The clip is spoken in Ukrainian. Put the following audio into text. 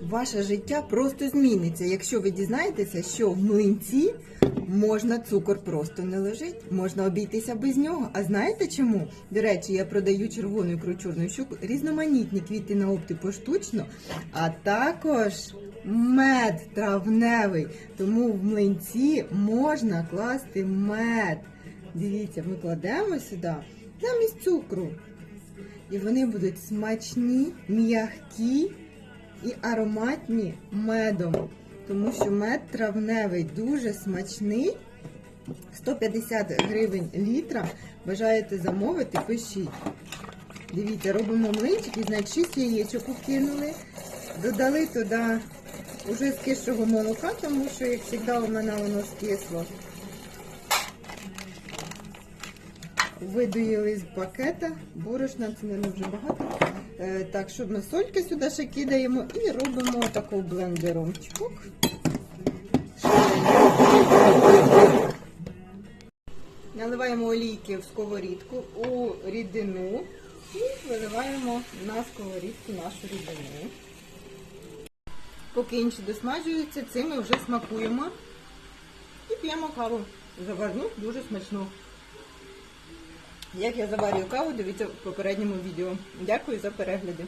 Ваше життя просто зміниться, якщо ви дізнаєтеся, що в млинці можна цукор просто не лежить, можна обійтися без нього. А знаєте чому? До речі, я продаю червону ікру чорну щуку, різноманітні квіти на опти поштучно, а також мед травневий. Тому в млинці можна класти мед. Дивіться, ми кладемо сюди замість цукру. І вони будуть смачні, м'які і ароматні медом. Тому що мед травневий дуже смачний. 150 гривень літра. Бажаєте замовити, пишіть. Дивіться, робимо млинчики, значить 6 яєчок укинули. Додали туди уже скисшого молока, тому що, як завжди, у мене воно скисло. Видоїли з пакета, борошна, це мабуть, вже багато. Е, так, щоб ми сольки сюди ще кидаємо і робимо такого блендером. Чпок. Наливаємо олійки в сковорідку у рідину і виливаємо на сковорідку нашу рідину. Поки інші досмажуються, цим ми вже смакуємо і п'ємо каву. Заварну дуже смачну. Як я заварюю каву, дивіться в попередньому відео. Дякую за перегляди.